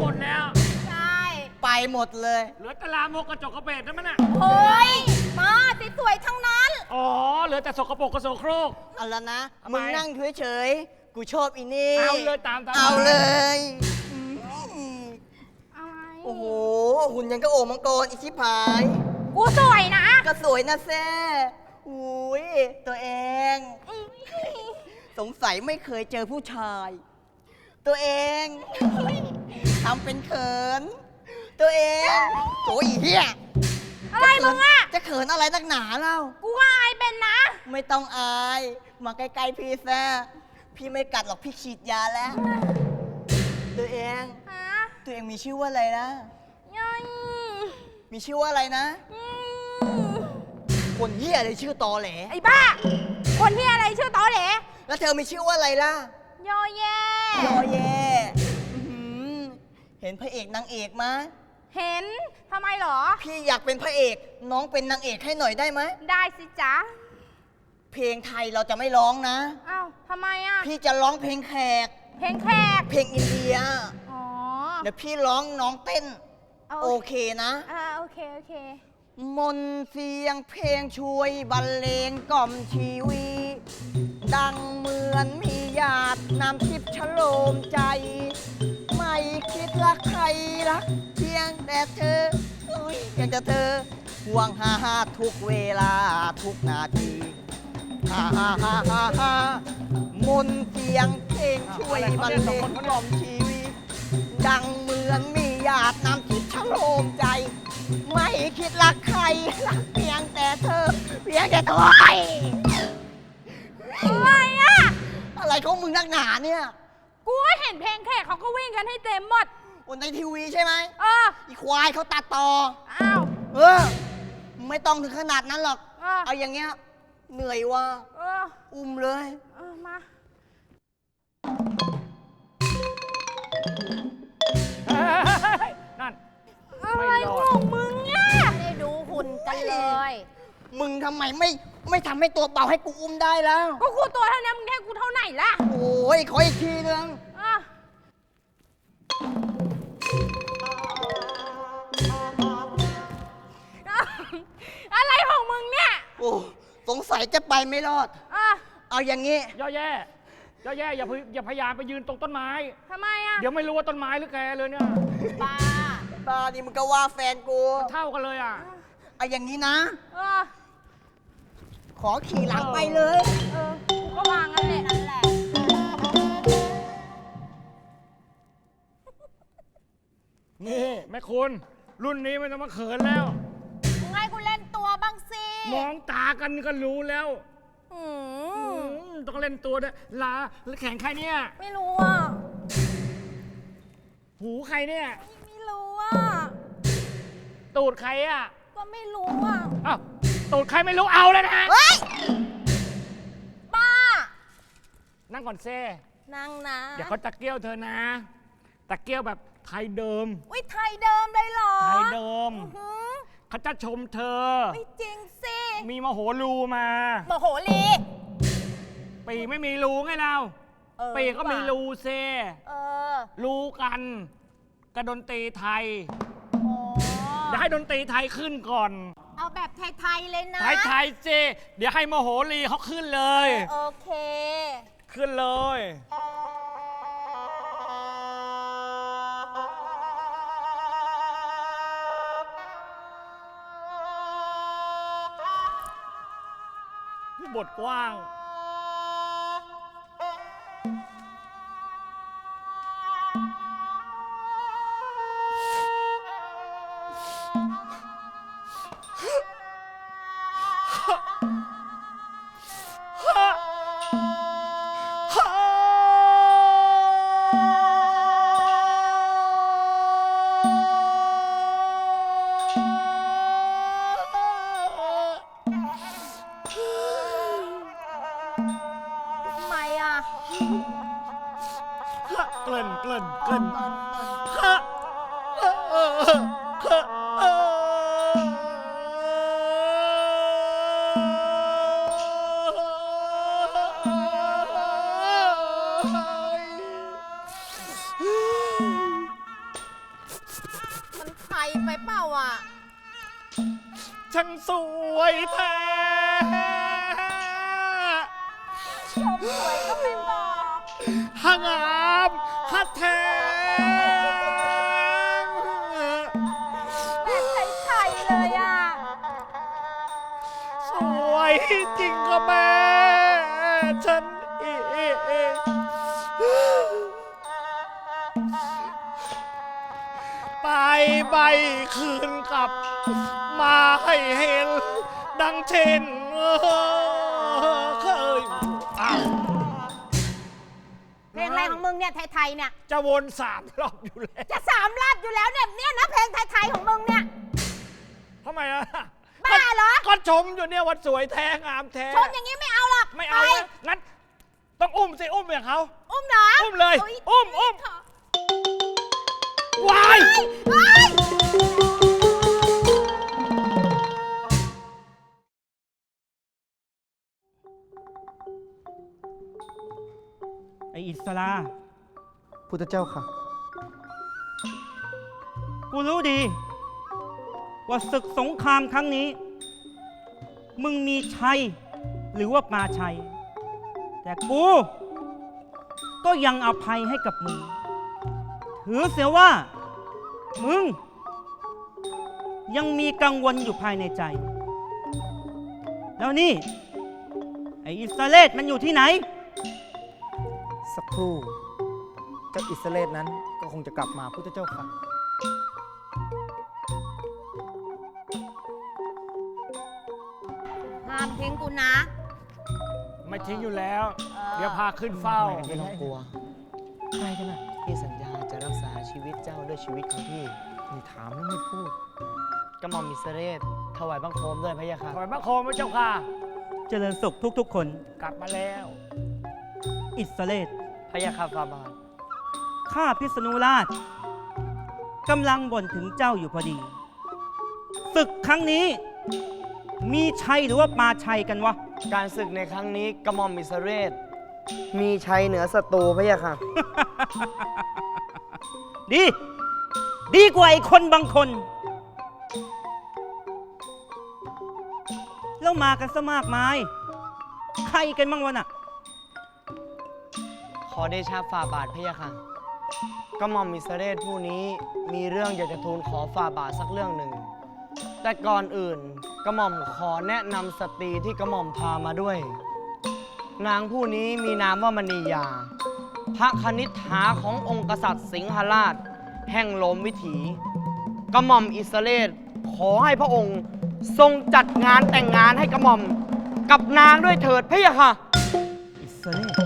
หมดแล้ว ใช่ไปหมดเลย เหลือแต่ลามกกระจกกระเปดนั่นมันน่ะ เฮ้ย มาสวยๆทั้งนั้น อ๋อ เหลือแต่สกปรกกระโสโครก เอาละนะ ทำไม มึงนั่งเฉยๆกูชอบอีนี่ เอาเลยตามตามเอาเลยอืมอะไรโอ้โห หุ่นยังก็โอ่งมังกรอีชิพาย กูสวยนะ ก็สวยนะแซ่อุ้ยตัวเอง สงสัยไม่เคยเจอผู้ชาย ตัวเองทำเป็นเขิน ตัวเองโอ้ยเฮียอะไรมึงอะจะเขินอะไรนักหนาเล่า กูว่าอายเป็นนะ ไม่ต้องอาย มาใกล้ๆพี่แซ่พี่ไม่กัดหรอกพี่ฉีดยาแล้ว ตัวเอง ฮะตัวเองมีชื่อว่าอะไรนะยัยมีชื่อว่าอะไรนะ อืมคนเหี้ยเลยชื่อตอแหล ไอ้บ้า คนที่อะไรชื่อตอเหลแล้วเธอมีชื่อว่าอะไรล่ะ ยอแย่ยอแย่อื้อหือเห็นพระเอกนางเอกมะเห็นทำไมเหรอ พี่อยากเป็นพระเอก น้องเป็นนางเอกให้หน่อยได้ไหมได้สิจ๊ะเพลงไทยเราจะไม่ร้องนะ อ้าวทำไมอะ พี่จะร้องเพลงแขก เพลงแขกเพลงอินเดีย อ๋อเดี๋ยวพี่ร้องน้องเต้นเอาโอเคนะ อ่าโอเค โอเค มนต์เสียงเพลงช่วยบรรเลงกล่อมชีวิต ดังเหมือนมีหยาดน้ำทิพย์ชโลมใจ ไม่คิดรักใครรักเพียงแต่เธออุ๊ยเพียงแต่เธอห่วงหาหาทุกเวลาทุกนาทีฮ่าฮ่าฮ่าฮ่าฮ่ามนต์เสียงเพลงช่วยบรรเลงกล่อมชีวิต ดังเหมือนมีหยาดน้ำทิพย์ชโลมใจ ไม่คิดรักใครรักเพียงแต่เธอเพียงแต่ตัวไอ้อะไรอะ อะไรของมึงนักหนาเนี่ยกูก็เห็นเพลงแขกเขาก็วิ่งกันให้เต็มหมด บนในทีวีใช่ไหมเออ อีควายเขาตัดต่อ อ้าว เออ ไม่ต้องถึงขนาดนั้นหรอก เออ เอาอย่างเงี้ย เหนื่อยว่ะเออ อุ้มเลย เออ มานั่น อะไรของมึงเนี่ยไม่ได้ดูหุ่นกันเลย มึงทำไมไม่ไม่ทำให้ตัวเบาให้กูอุ้มได้แล้ว ก็กูตัวเท่านี้มึงให้กูเท่าไหนล่ะโอ้ยขออีกทีนึงอะอะไรของมึงเนี่ยโอ้สงสัยจะไปไม่รอด อะเอาอย่างงี้ ย่อแย่ย่อแย่อย่าพยอย่าพยายามไปยืนตรงต้นไม้ ทำไมอะเดี๋ยวไม่รู้ว่าต้นไม้หรือแกเลยเนี่ยบ้าบ้านี่มึงก็ว่าแฟนกู เท่ากันเลยอะ เอาอย่างนี้นะ เออขอขี่หลังไปเลย เออกูก็วางกันแหละนั่นแหละ นี่แม่คุณ รุ่นนี้ไม่ต้องมาเขินแล้ว มึงให้กูเล่นตัวบ้างสิมองตากันก็รู้แล้วอือืมมต้องเล่นตัวด้วยลาแล้วแข่งใครเนี่ย ไม่รู้อะ หูใครเนี่ย ไม่รู้อะ ตูดใครอะ ก็ไม่รู้อะ อ้าวตูดใครไม่รู้เอาแล้วนะ เฮ้ย บ้า นั่งก่อนเซ่นั่งนะเดี๋ยวเขาตะเกียวเธอนะ ตะเกียวแบบไทยเดิมอุ้ยไทยเดิมเลยเหรอไทยเดิม อื้อหือเขาจะชมเธอ ไม่จริงสิมีมโหรูมา โมโหลีปีไม่มีรูไงเรา เออปีก็มีรูเซเออ รู้กันกระดนตรีไทยอ๋อ เดี๋ยวให้ดนตรีไทยขึ้นก่อน เอาแบบไทยๆเลยนะ ไทยไทยเจ เดี๋ยวให้มโหรีเขาขึ้นเลย โอเค ขึ้นเลยนี่บทกว้าง เกลิ่นเกลิ่นเกลิ่นฮะเออเออมันไทยไปเปล่าอะ ช่างสวยแท้ ชมสวยก็ไม่บอกหางามฮัดแท้แบบไทยๆเลยอะ สวยจริงก็แม่ฉันอีไปใบคืนกลับ มาให้เห็นดังเช่นเค งอะไรของมึงเนี่ยไทยๆเนี่ย จะวนสามรอบอยู่แล้วจะสามรอบอยู่แล้วเนี่ยเนี่ยนะเพลงไทยๆของมึงเนี่ย ทำไมอะบ้าเหรอ ก็ชมอยู่เนี่ยว่าสวยแท้งามแท้ ชมอย่างนี้ไม่เอาหรอกไม่เอาปนะงั้นต้องอุ้มสิอุ้มอย่างเขาอุ้มเหรออุ้มเลยโอุ้มอุ้มวาย เฮ้ย ออิสลาพุทธเจ้าค่ะ กูรู้ดี ว่าศึกสงครามครั้งนี้ มึงมีชัย หรือว่าปาชัย แต่กู ก็ยังอภัยให้กับมึง ถือเสียว่า มึง ยังมีกังวลอยู่ภายในใจ แล้วนี่ ไออิสราเลตมันอยู่ที่ไหนสัก ครู่เจ้าอิสราเลสนั้นก็คงจะกลับมาพุทธเจ้าค่ะ ห้ามทิ้งกูนะ ไม่ทิ้งอยู่แล้ว เออ เดี๋ยวพาขึ้นเฝ้า ไม่ต้องกลัว ใครกันน่ะพี่สัญญาจะรักษาชีวิตเจ้าด้วยชีวิตของพี่นี่ถามแล้วไม่พูดกระหม่อมมิสเรศถวายบังคมด้วยพระยาค่ะ ถอยพระโคมพระเจ้าค่ะ เจริญสุขทุกๆคน กลับมาแล้ว อิสราเลต พระยาค่ะฟาบาทข้าพิษณุราชกำลังบ่นถึงเจ้าอยู่พอดีศึกครั้งนี้ มีชัยหรือว่าปาชัยกันวะ การศึกในครั้งนี้กระหม่อมมิสเรศ มีชัยเหนือศัตรูพระยาค่ะ ดี ดีกว่าไอ้คนบางคน แล้วมากันซะมากมาย ใครกันบ้างวะน่ะข อเดชาฝ่าบาทพะยาค่ะกระหม่อมมิสเรศผู้นี้มีเรื่องอยากจะทูลขอฝ่าบาทสักเรื่องหนึ่ง แต่ก่อนอื่นกระหม่อมขอแนะนำสตรีที่กระหม่อมพามาด้วย นางผู้นี้มีนามว่ามณียา พระคณิษฐาขององค์กษัตริย์สิงหราช แห่งโลมวิถีกระหม่อมอิสรเลศขอให้พระองค์ทรงจัดงานแต่งงานให้กระหม่อมกับนางด้วยเถิดพะยาค่ะ อิสเลต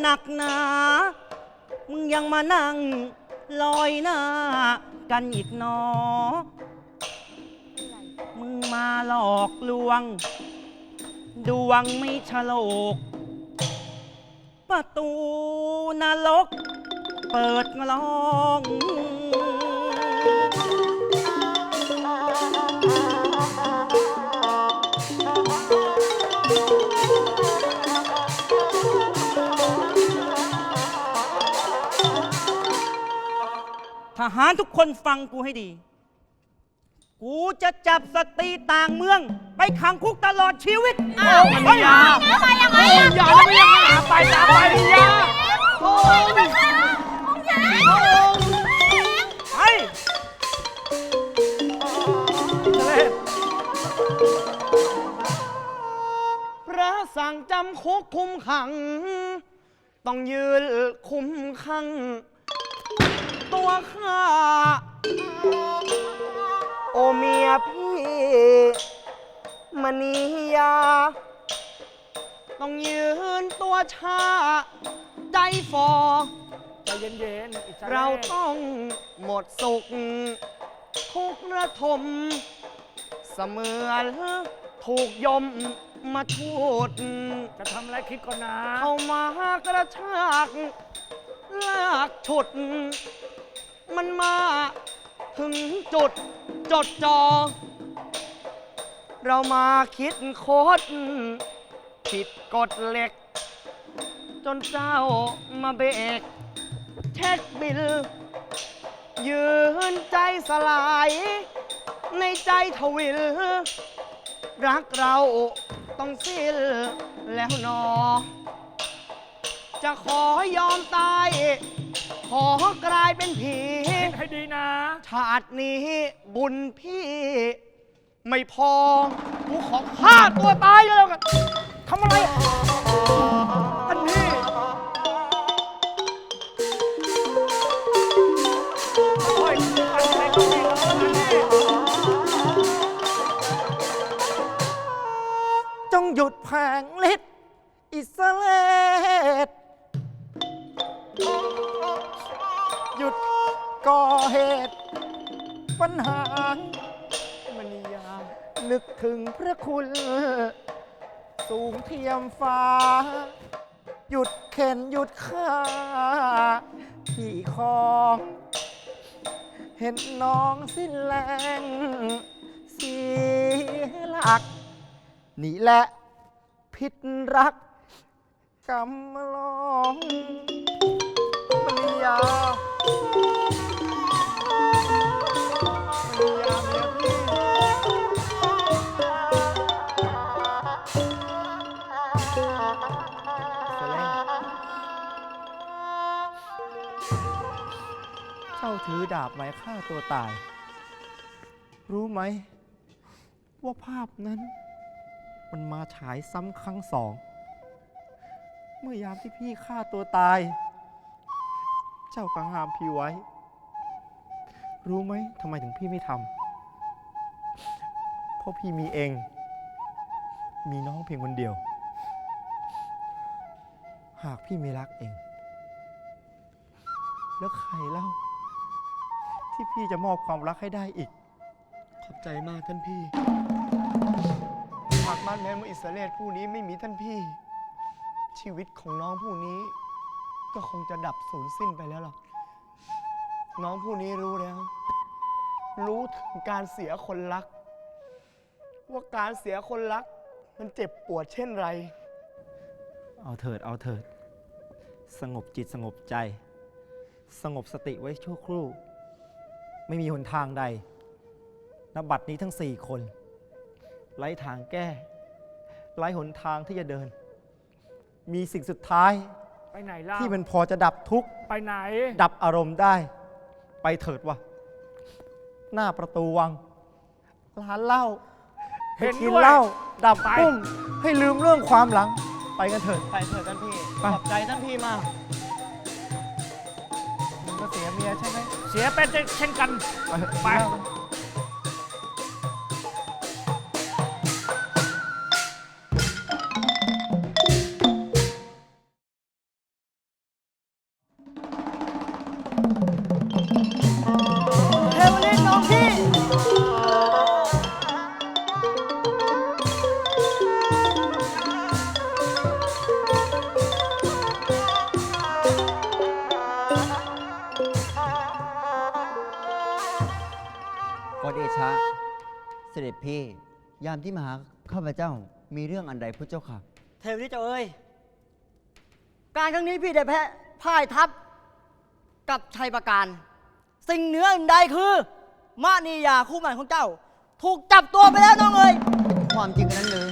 หนักหนา มึงยังมานั่ง ลอยหน้า กันอีกหนอ มึงมาหลอกลวง ดวงไม่ฉลก ประตูนรก เปิดลอง หารทุกคนฟังกูให้ดี กูจะจับสตรีต่างเมือง ไปขังคุกตลอดชีวิตอ้าวเฮ้ยยังไงยังไงอะอย่าแล้วไม่ยังหาไปตามไปอย่าโอ้ยไปพระสั่งจำคุกคุมขัง ต้องยืนคุมขัง ตัวข้า โอเมียพี่มณียา ต้องยืนตัวชา ใจฟอ ใจเย็นๆอิสระเราต้องหมดสุข ทุกระทม เสมือนถูกยมมาชูด จะทำอะไรคิดก่อนนะ เข้ามากระชากลากฉุด มันมาถึงจุดจดจอ เรามาคิดโคดผิดกฎเหล็ก จนเจ้ามาเบรกเช็คบิล ยืนใจสลาย ในใจทวิล รักเราต้องสิ้นแล้วหนอ จะขอยอมตาย ขอกลายเป็นผี คิดให้ดีนะ ชาตินี้บุญพี่ ไม่พอกูขอฆ่าตัวตายก็แล้วกันทำอะไรท่านพี่โอ้ยอะไรก็ไม่รู้นะนี่จงหยุดแผงฤทธิ์อิสเลต ก่อเหตุ ปัญหามณียา นึกถึงพระคุณ สูงเทียมฟ้า หยุดเข็นหยุดฆ่าที่คอ เห็นน้องสิ้นแรงเสียหลัก นี่แหละพิษรักกำลองมณียา ถือดาบไหมฆ่าตัวตาย รู้ไหม ว่าภาพนั้น มันมาฉายซ้ำครั้งสอง เมื่อยามที่พี่ฆ่าตัวตาย เจ้าก็ห้ามพี่ไว้ รู้ไหมทำไมถึงพี่ไม่ทำเพราะพี่มีเอง มีน้องเพียงคนเดียว หากพี่ไม่รักเอง แล้วใครเล่า ที่พี่จะมอบความรักให้ได้อีก ขอบใจมากท่านพี่ หากบ้านแม่มอิสราเอลผู้นี้ไม่มีท่านพี่ ชีวิตของน้องผู้นี้ ก็คงจะดับสูญสิ้นไปแล้วหรอกน้องผู้นี้รู้แล้ว รู้ถึงการเสียคนรัก ว่าการเสียคนรัก มันเจ็บปวดเช่นไร เอาเถิด เอาเถิด สงบจิตสงบใจ สงบสติไว้ชั่วครู่ ไม่มีหนทางใดนบัดนี้ทั้งสี่คน ไร้ทางแก้ ไร้หนทางที่จะเดิน มีสิ่งสุดท้ายไปไหนล่ะที่มันพอจะดับทุกข์ ไปไหน ดับอารมณ์ได้ ไปเถิดวะหน้าประตูวัง ร้านเหล้าเห็นไปกินด้วยเหล้าดับไป ปุ้มให้ลืมเรื่องความหลัง ไปกันเถิด ไปเถิดท่านพี่ ไป ขอบใจท่านพี่มากมึง ก็เสียเมียใช่ไหมเสียเป็นเช่นกัน ไปามที่มาหาข้าพเจ้ามีเรื่องอันใดพระเจ้าค่ะ เทวนิเจ้าเอ้ย การครั้งนี้พี่ได้แพ้พ่ายทัพกับชัยประการ สิ่งเหนืออื่นใดคือมานียาคู่หมันของเจ้า ถูกจับตัวไปแล้วน้องเอ้ย ความจริงนั้นเลย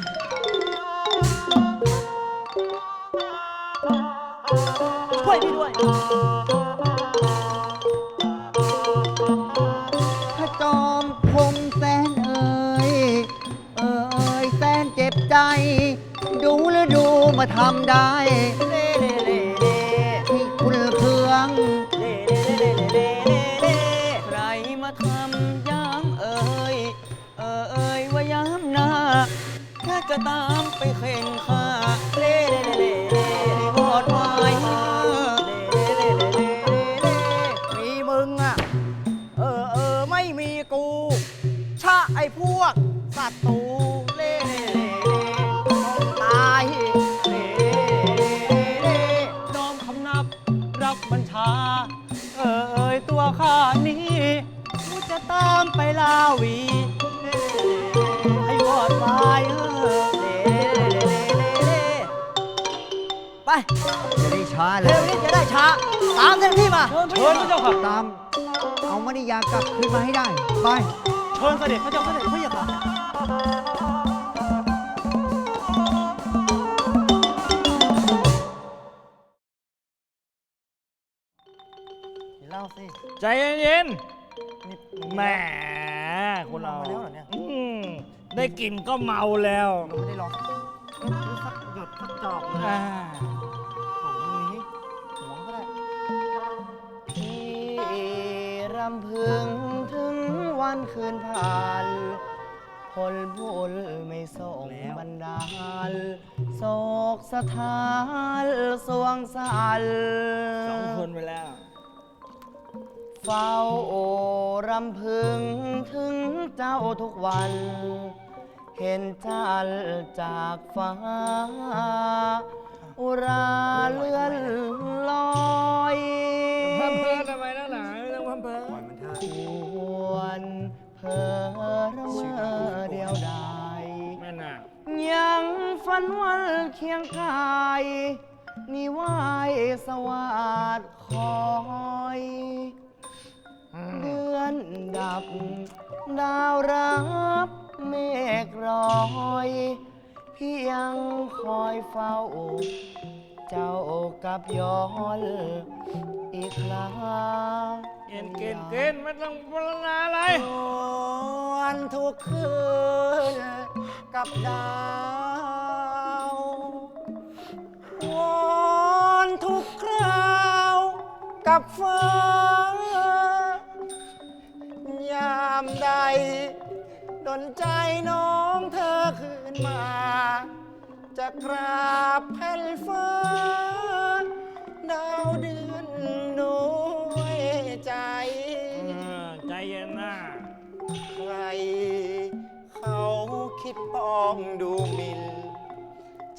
ช่วยพี่ด้วย ดูแลดูมาทำได้เล่เล่เล่เล่ที่คุณเครื่อง เล่เล่เล่เล่เล่เล่ใครมาทำย้ำเอ่ยเอ่ยเอ่ยว่าย้ำหน้าแค่จะตามไปเข่งข้า จะได้ช้าเลเร็วย นี้จะได้ช้า ตามเจ้าหน้าที่มาเชิญพระเจ้าค่ะ ตาม เอามณียากลับคืนมาให้ได้ ไป เชิญเสด็จพระเจ้าเสด็จพี่ค่ะ เล่าสิ ใจเย็นนี่ ๆแหมคุณเราเมามาแล้วเหรอเนี่ย อืมได้กลิ่นก็เมาแล้วเราไม่ได้ลองสักหยดสักจอกเลย อ่า รำพึงถึงวันคืนผ่านผลบุญไม่ส่งบันดาล โศกสถานสวงสันสองคนไปแล้ว เฝ้าโอรำพึงถึงเจ้าทุกวัน เห็นจันทร์จากฟ้า อุราเลื่อนลอย นวันเคียงกายนิวายสวัสดคอย เดือนดับ ดาวรับเมฆรอย พี่ยังคอยเฝ้า เจ้ากับย้อนอีกครั้งเกินเกินเกินไม่ต้องพรรณนาอะไรวันทุกคืนกับดาววอนทุกคราวกับฟ้ายามใด ดนใจน้องเธอคืนมา จะกราบแผ่นฟ้า ดาวเดือนด้วยใจเออใจเย็นนะใคร เขาคิดปองดูหมิน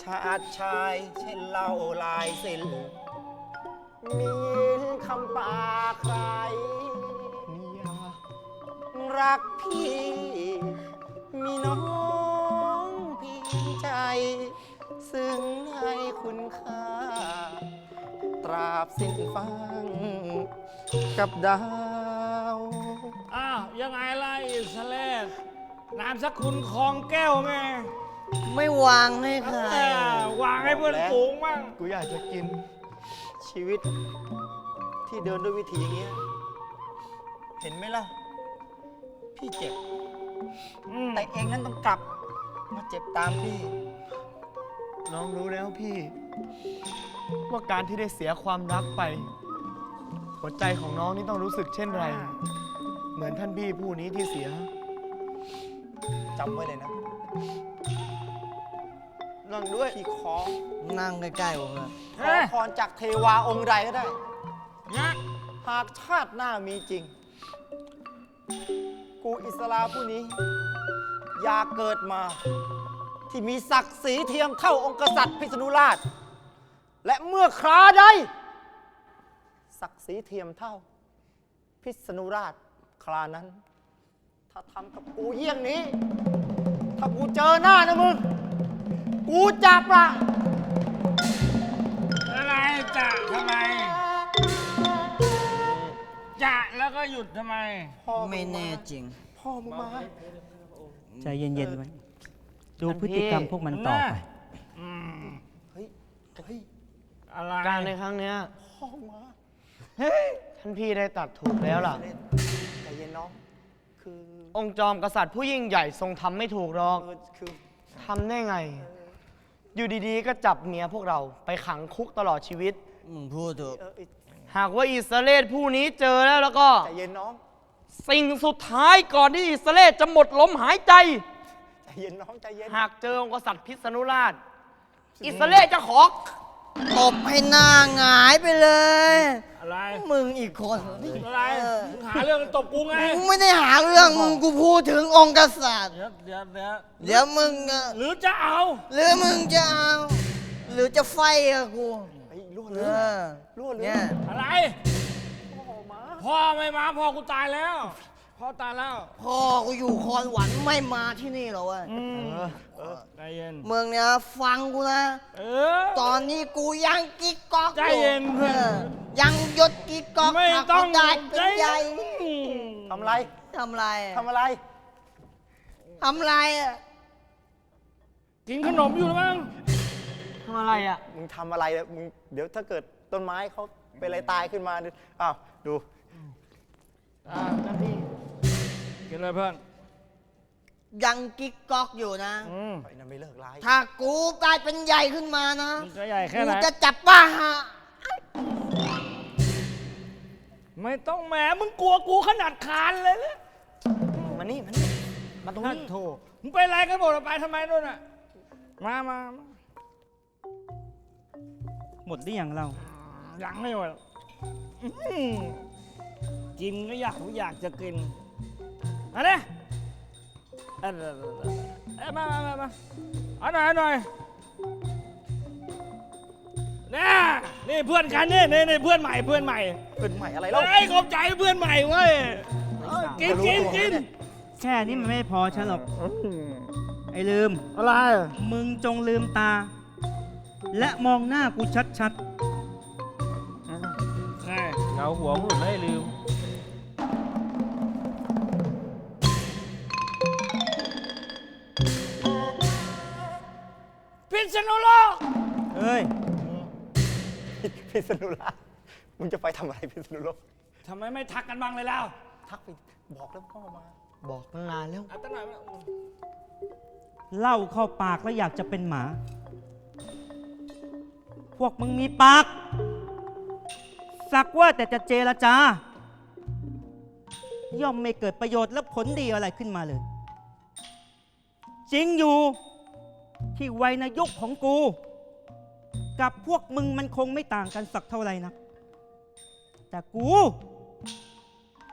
ชาติชายเช่นเล่าลายสิ้นมีคำปากใคร รักพี่ มีน้องเพียงใจ ซึ่งให้คุณค่า ตราบสิ้นฟัง กับดาว อ้าว ยังไงล่ะอิสเลสนามสกุลคลองแก้วไงไม่วางให้ใครเออวางให้เพื่อนฝูงบ้างกูอยากจะกินชีวิตที่เดินด้วยวิธีอย่างเงี้ย เห็นไหมล่ะ พี่เจ็บ อืมแต่เองนั้นต้องกลับมาเจ็บตามพี่ น้องรู้แล้วพี่ ว่าการที่ได้เสียความรักไป หัวใจของน้องนี่ต้องรู้สึกเช่นไร เหมือนท่านพี่ผู้นี้ที่เสียจำไว้เลยนะนั่งด้วยพี่ขอนั่งใกล้ๆผมนะขอพรจากเทวาองค์ใดก็ได้นะหากชาติหน้ามีจริง กูอิสลาผู้นี้ อยากเกิดมา ที่มีศักดิ์ศรีเทียมเท่าองค์กษัตริย์พิษณุราช และเมื่อคราใดศักดิ์ศรีเทียมเท่า พิษณุราชครานั้น ถ้าทำกับกูเยี่ยงนี้ ถ้ากูเจอหน้านะมึง กูจับละอะไรจะทำไม จะแล้วก็หยุดทำไมไม่แน่จริง พ่อมึงมา ใจเย็นๆไว้ ดูพฤติกรรมพวกมันต่อไปอืมเฮ้ย เฮ้ย อะไรการในครั้งเนี้ยพ่อมาเฮ้ยท่านพี่ได้ตัดถูกแล้วล่ะ ใจเย็นน้อง คือองค์จอมกษัตริย์ผู้ยิ่งใหญ่ทรงทำไม่ถูกหรอกเออคือ ทำได้ไง อยู่ดีๆ ก็จับเมียพวกเราไปขังคุกตลอดชีวิต มึงพูดเถอะ เออเอ้ยหากว่าอิสราเอลผู้นี้เจอแล้วแล้วก็ ใจเย็นน้อง สิ่งสุดท้ายก่อนที่อิสราเอลจะหมดลมหายใจใจ เย็นน้องใจเย็นหากเจอองค์กษัตริย์พิษณุราช อิสราเอลจะขอตบให้หน้าหงายไปเลย อะไร มึงอีกคนอะไร มึงหาเรื่องตบกูไงกูไม่ได้หาเรื่องมึงกูพูดถึงองค์กษัตริย์ เดี๋ยวเดี๋ยวเดี๋ยวเดี๋ยวมึงอะหรือจะเอา หรือมึงจะเอา หรือจะไฟกับกูเฮ้ยรั่วเอเลยอรั่วเลยเนี่ยอะไร พ่อไม่มาพ่อกูตายแล้ว พ่อตายแล้วพ่อกูอยู่คอนหวันไม่มาที่นี่หรอวะอืมใจเย็นมึงเนี่ยฟังกูนะ เออ ตอนนี้กูยังกิ๊กก๊อกใจเย็นเพื่อนยังยศกิ๊กก๊อกไม่หากต้องกูได้เป็นใหญ่ทำอะไรทำไรอะทำอะไรทำไรอะกินขนมอยู่หรือมั้งทำอะไรอะ มึงทำอะไรเนี่ยมึงเดี๋ยวถ้าเกิดต้นไม้เขาเป็นอะไรตายขึ้นมาเนี่ยอ้าวดู อ่าเจ้าพี่ กินเลยเพื่อน ยังกิ๊กก๊อกอยู่นะ อืมไอ้นั่นไม่เลิกร้ายถ้ากูกลายเป็นใหญ่ขึ้นมานะ มึงจะใหญ่แค่กูไหน จะจับป้าหาไม่ต้องแหมมึงกลัวกูขนาดคานเลยเลยมานี่มานี่มาตรงท่านนี้ โถมึงเป็นอะไรกันหมดอะไปทำไมนู่นอะ มามามาหมดหรือยังเรา ยังไม่หมดอื้อหือกินก็อยากอยากจะกิน มาเนี่ยเออเออเออเอ้ยมามามามาเอาหน่อยเอาหน่อยนี่นี่เพื่อนกันนี่นี่นี่เพื่อนใหม่เพื่อนใหม่เป็นใหม่อะไรแล้วเฮ้ยขอบใจเพื่อนใหม่เว้ยเอ้ยกินกินกินแค่นี้มันไม่พอฉันหรอก ไอ้ลืม อะไร มึงจงลืมตา และมองหน้ากูชัดใช่ เงาหัวมึงไม่ลืม ษณุโลกๆเอ้ยพิษณุโลกมึงจะไปทำอะไรพิษณุโลก ทำไมไม่ทักกันบ้างเลยแล้วทักไปบอกแล้วพ่อมา บอกตั้งนานแล้ว เอาตั้งหน่อยมาเหล่าเข้าปากแล้วอยากจะเป็นหมา พวกมึงมีปาก สักว่าแต่จะเจรจา ย่อมไม่เกิดประโยชน์และผลดีอะไรขึ้นมาเลย จริงอยู่ ที่วัยนยุคของกู กับพวกมึงมันคงไม่ต่างกันสักเท่าไหร่นักแต่กู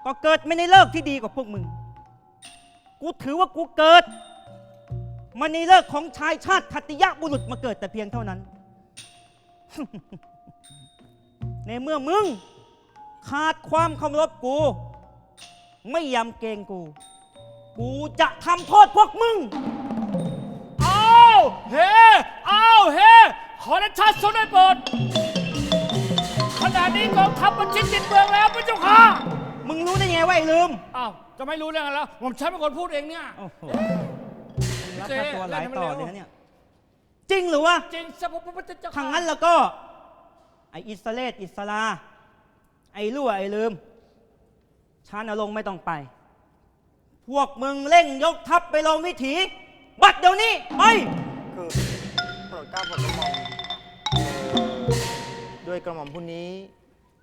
ก็เกิดไม่ในเลิกที่ดีกว่าพวกมึง กูถือว่ากูเกิดมันในเลิกของชายชาติขัตติยะบุรุษมาเกิดแต่เพียงเท่านั้น ในเมื่อมึง ขาดความเคารพกู ไม่ยำเกรงกู กูจะทำโทษพวกมึง เอาเฮ้เอาเฮ้ขอได้ชาติทรงได้โปรดขณะนี้กองทัพมันชิดติดเมืองแล้วพระเจ้าค่ะมึงรู้ได้ไงว่าไอ้ลืมอ้าวจะไม่รู้เรื่องอะไรแล้ว ผมใช้เป็นคนพูดเองเนี่ย โอ้โหพี่รับเจ๊ค่าตัวหลายเล่นให้มันต่อเร็วเลยนะเนี่ยจริงหรือวะจริงสัพพระเจ้าทางค่ะนั้นแล้วก็ ไออิสราเอลอิสลา ไอ้รั่วไอ้ลืมชานลงค์ไม่ต้องไป พวกมึงเร่งยกทัพไปลงวิถี บัดเดี๋ยวนี้ไป คือโปรดเกล้าโปรดกระหม่อมด้วยกระหม่อมผู้นี้